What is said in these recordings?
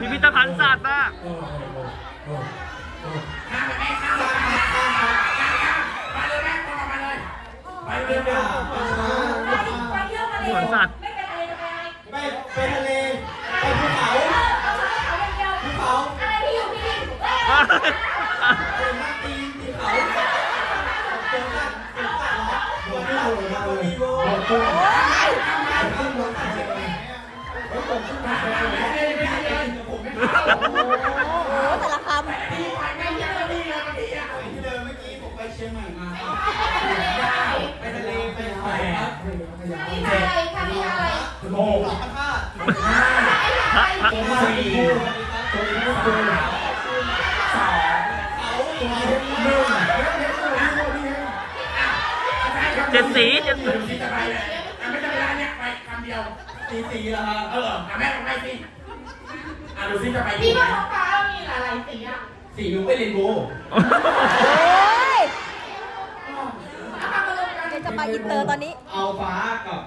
พิพิธภัณฑ์ศาสตร์มากข้ามไปแม่ข้ามไปข้ามไปข้ามมาเลยแม่ตรงมาเลยไปเร็วเร็วสวนสัตว์ไปไปทะเลไปภูเขาภูเขาไปหน้าตีนภูเขาเจอกันเจอกันตัวไม่เราเลยนะตัวมีโบตัว ชียงใหม่มาครับไปทะเลไปเขาครับโอ้หลับพระธาตุพระพระผมมาสี่ตัวนี้ก็คือสองเขาตัวนี้หนึ่งเจ็ดสีเจ็ดสีจะไปเลยไม่จะไปร้านเนี่ยไปคำเดียวตีสีแล้วครับเออแม่ไปสิอะดูซิจะไปพี่ว่าของฟ้ามีหลายสีอะสีนูไปเรนโบ ไปลาอินเตอร์ตอนนี้ เอาฟ้ากับ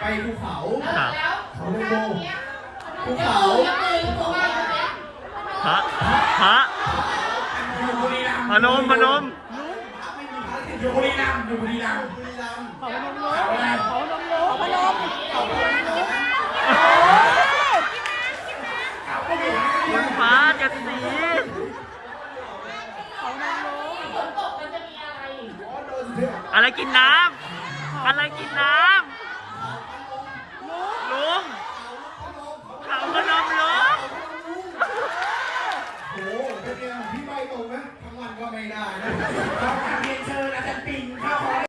ไปภูเขาเขาโลโก้ภูเขาพระพระอยู่บุรีรัมย์พนมพนมอยู่บุรีรัมย์อยู่บุรีรัมย์เขาพนมโลเขาพนมโลเขาพนมเขาพนมโลฟ้าจะสี อะไรกินน้ำอะไรกินน้ำลุงเขาวขนมลุงโอ้โหเป็นไงพี่ใบตรงไหมทั้งวันก็ไม่ได้นะขอเรียนเชิญอาจารย์ปิง